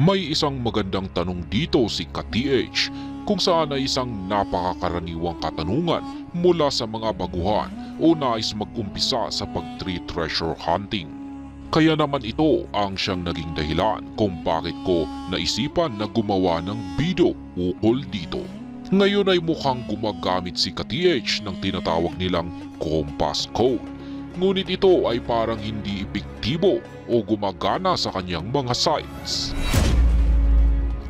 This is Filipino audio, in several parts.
May isang magandang tanong dito si ka-TH kung saan ay isang napakakaraniwang katanungan mula sa mga baguhan o nais mag-umpisa sa pag-tree treasure hunting. Kaya naman ito ang siyang naging dahilan kung bakit ko naisipan na gumawa ng video ukol dito. Ngayon ay mukhang gumagamit si ka-TH ng tinatawag nilang compass code. Ngunit ito ay parang hindi epektibo o gumagana sa kanyang mga sites.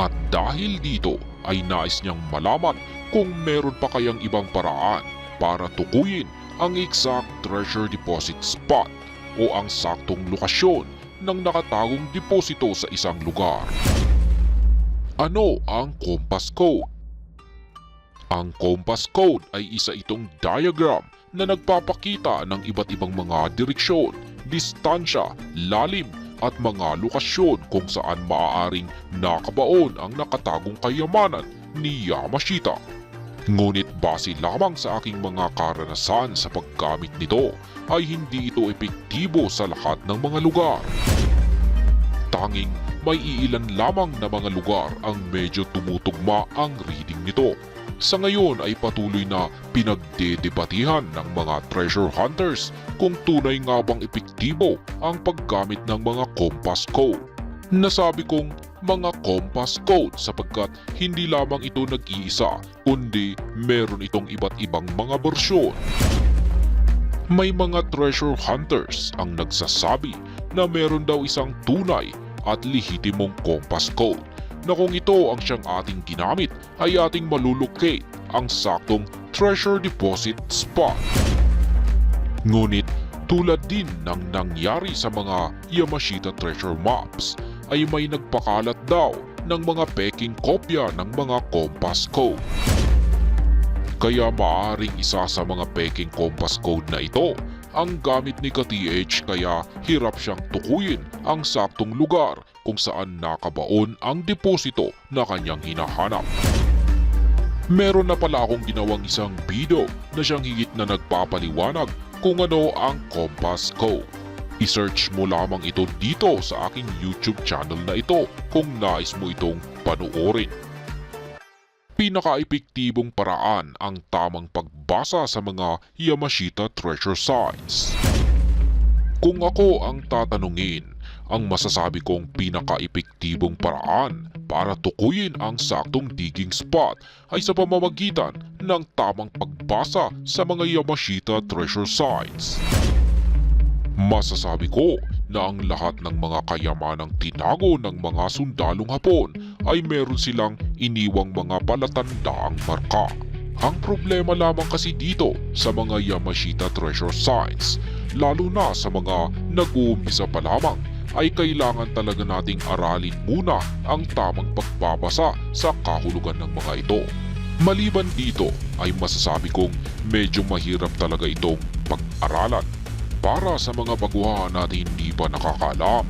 At dahil dito ay nais niyang malaman kung meron pa kayang ibang paraan para tukuyin ang exact treasure deposit spot o ang saktong lokasyon ng nakatagong deposito sa isang lugar. Ano ang compass code? Ang compass code ay isa itong diagram na nagpapakita ng iba't ibang mga direksyon, distansya, lalim at mga lokasyon kung saan maaaring nakabaon ang nakatagong kayamanan ni Yamashita. Ngunit base lamang sa aking mga karanasan sa paggamit nito ay hindi ito epektibo sa lahat ng mga lugar. Tanging may iilan lamang na mga lugar ang medyo tumutugma ang reading nito. Sa ngayon ay patuloy na pinagdedebatihan ng mga treasure hunters kung tunay nga bang epektibo ang paggamit ng mga compass code. Nasabi kong mga compass code sapagkat hindi lamang ito nag-iisa kundi meron itong iba't ibang mga bersyon. May mga treasure hunters ang nagsasabi na meron daw isang tunay at lehitimong compass code na kung ito ang siyang ating ginamit ay ating malulocate ang saktong treasure deposit spot. Ngunit tulad din ng nangyari sa mga Yamashita treasure maps ay may nagpakalat daw ng mga peking kopya ng mga compass code. Kaya maaring isa sa mga peking compass code na ito ang gamit ni ka-TH kaya hirap siyang tukuyin ang saktong lugar kung saan nakabaon ang deposito na kanyang hinahanap. Meron na pala akong ginawang isang video na siyang higit na nagpapaliwanag kung ano ang compass code. I-search mo lamang ito dito sa aking YouTube channel na ito kung nais mo itong panoorin pinaka-epektibong paraan ang tamang pagbasa sa mga Yamashita treasure sites. Kung ako ang tatanungin, ang masasabi kong pinaka-epektibong paraan para tukuyin ang saktong digging spot ay sa pamamagitan ng tamang pagbasa sa mga Yamashita treasure sites. Masasabi ko na ang lahat ng mga kayamanang tinago ng mga sundalong Hapon ay meron silang iniwang mga palatandaang marka. Ang problema lamang kasi dito sa mga Yamashita treasure sites, lalo na sa mga nag-uumpisa pa lamang, ay kailangan talaga nating aralin muna ang tamang pagbabasa sa kahulugan ng mga ito. Maliban dito ay masasabi kong medyo mahirap talaga itong pag-aralan para sa mga baguhan at hindi pa nakakalam.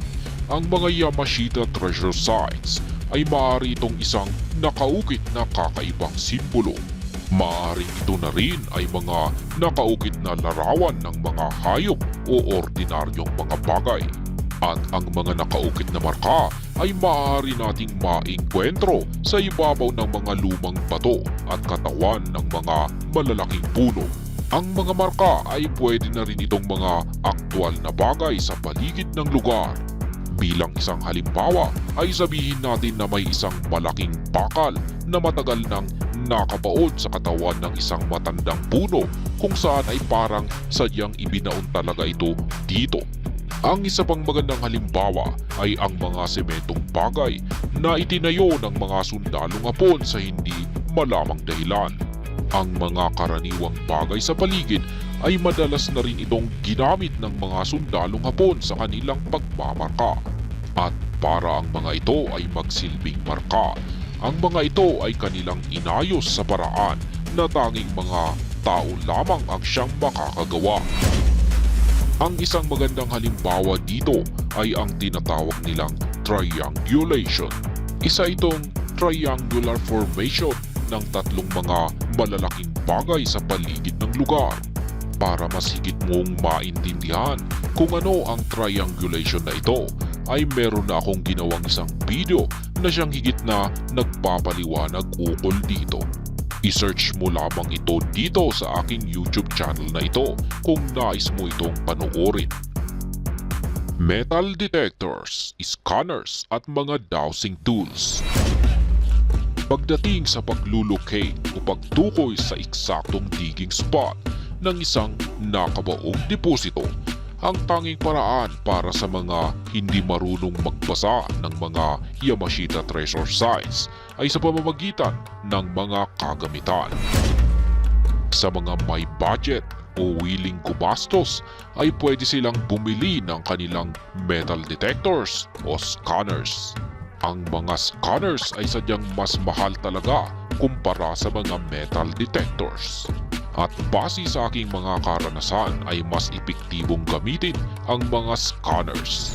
Ang mga Yamashita treasure sites ay maaari itong isang nakaukit na kakaibang simbolo. Maaaring ito na rin ay mga nakaukit na larawan ng mga hayop o ordinaryong mga bagay. At ang mga nakaukit na marka ay maaari nating maengkwentro sa ibabaw ng mga lumang bato at katawan ng mga malalaking puno. Ang mga marka ay pwede na rin itong mga aktwal na bagay sa paligid ng lugar. Bilang isang halimbawa ay sabihin natin na may isang malaking bakal na matagal nang nakabaon sa katawan ng isang matandang puno kung saan ay parang sadyang ibinaon talaga ito dito. Ang isa pang magandang halimbawa ay ang mga sementong bagay na itinayo ng mga sundalong hapon sa hindi malamang dahilan. Ang mga karaniwang bagay sa paligid ay madalas na rin itong ginamit ng mga sundalong hapon sa kanilang pagmamarka. At para ang mga ito ay magsilbing marka, ang mga ito ay kanilang inayos sa paraan na tanging mga tao lamang ang siyang makakagawa. Ang isang magandang halimbawa dito ay ang tinatawag nilang triangulation. Isa itong triangular formation ng tatlong mga malalaking bagay sa paligid ng lugar. Para mas higit mong maintindihan kung ano ang triangulation na ito, ay meron na akong ginawang isang video na siyang higit na nagpapaliwanag ukol dito. I-search mo lamang ito dito sa aking YouTube channel na ito kung nais mo itong panoorin. Metal detectors, scanners at mga dowsing tools. Pagdating sa paglulocate o pagtukoy sa eksaktong digging spot ng isang nakabaong deposito, ang tanging paraan para sa mga hindi marunong magbasa ng mga Yamashita treasure signs ay sa pamamagitan ng mga kagamitan. Sa mga may budget o willing gumastos ay pwede silang bumili ng kanilang metal detectors o scanners. Ang mga scanners ay sadyang mas mahal talaga kumpara sa mga metal detectors. At base sa aking mga karanasan ay mas epektibong gamitin ang mga scanners.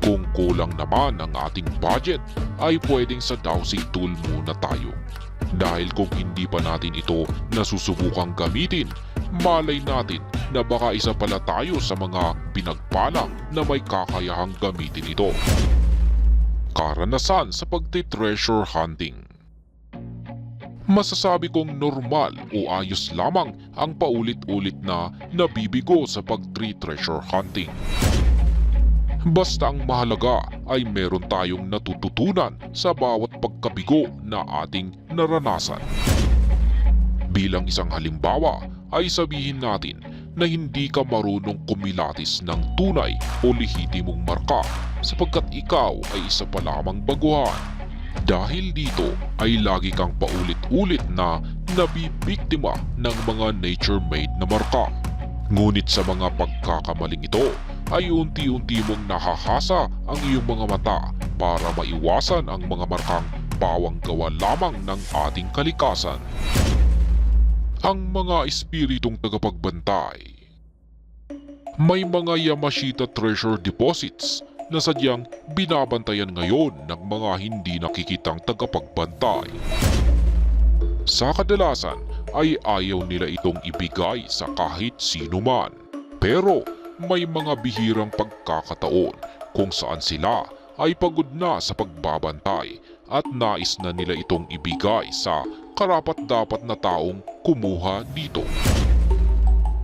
Kung kulang naman ang ating budget ay pwedeng sa dowsing tool muna tayo. Dahil kung hindi pa natin ito nasusubukang gamitin, malay natin na baka isa pala tayo sa mga pinagpala na may kakayahang gamitin ito. Karanasan sa pagti-treasure hunting Masasabi kong normal o ayos lamang ang paulit-ulit na nabibigo sa pag-tree treasure hunting. Basta ang mahalaga ay meron tayong natututunan sa bawat pagkabigo na ating naranasan. Bilang isang halimbawa ay sabihin natin na hindi ka marunong kumilatis ng tunay o lehitimong marka sapagkat ikaw ay isa pa lamang baguhan. Dahil dito ay lagi kang paulit-ulit na nabibiktima ng mga nature-made na marka. Ngunit sa mga pagkakamaling ito ay unti-unti mong nahahasa ang iyong mga mata para maiwasan ang mga markang bawang gawa lamang ng ating kalikasan. Ang mga espiritong tagapagbantay May mga Yamashita treasure deposits na sadyang binabantayan ngayon ng mga hindi nakikitang tagapagbantay. Sa kadalasan ay ayaw nila itong ibigay sa kahit sino man. Pero may mga bihirang pagkakataon kung saan sila ay pagod na sa pagbabantay at nais na nila itong ibigay sa karapat-dapat na taong kumuha dito.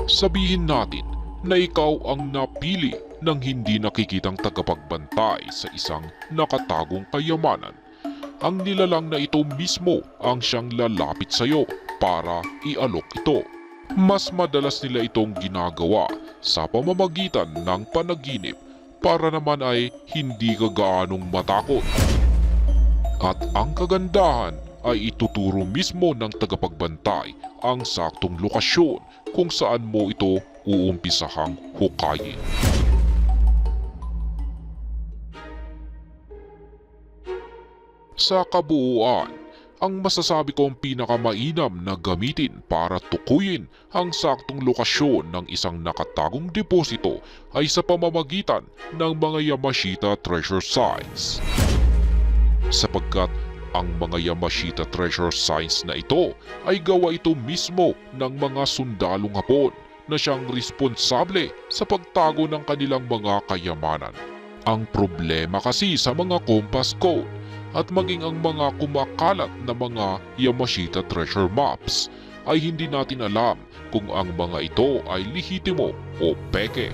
Sabihin natin na ikaw ang napili ng hindi nakikitang tagapagbantay sa isang nakatagong kayamanan. Ang nilalang na ito mismo ang siyang lalapit sa iyo para ialok ito. Mas madalas nila itong ginagawa sa pamamagitan ng panaginip para naman ay hindi ka gaanong matakot. At ang kagandahan ay ituturo mismo ng tagapagbantay ang saktong lokasyon kung saan mo ito uumpisahang hukayin. Sa kabuuan, ang masasabi kong pinakamainam na gamitin para tukuyin ang saktong lokasyon ng isang nakatagong deposito ay sa pamamagitan ng mga Yamashita treasure signs. Sapagkat ang mga Yamashita treasure signs na ito ay gawa ito mismo ng mga sundalong hapon na siyang responsable sa pagtago ng kanilang mga kayamanan. Ang problema kasi sa mga compass code at maging ang mga kumakalat na mga Yamashita treasure maps ay hindi natin alam kung ang mga ito ay lehitimo o peke.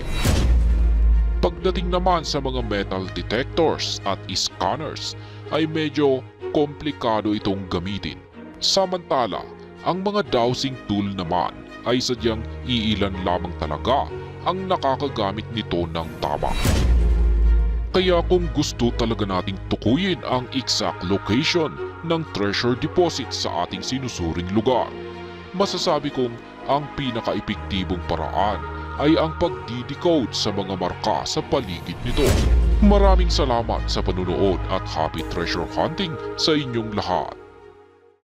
Pagdating naman sa mga metal detectors at scanners ay medyo komplikado itong gamitin. Samantala, ang mga dowsing tool naman ay sadyang iilan lamang talaga ang nakakagamit nito ng tama. Kaya kung gusto talaga nating tukuyin ang exact location ng treasure deposit sa ating sinusuring lugar, masasabi kong ang pinaka-epektibong paraan ay ang pagdidecode sa mga marka sa paligid nito. Maraming salamat sa panunood at happy treasure hunting sa inyong lahat.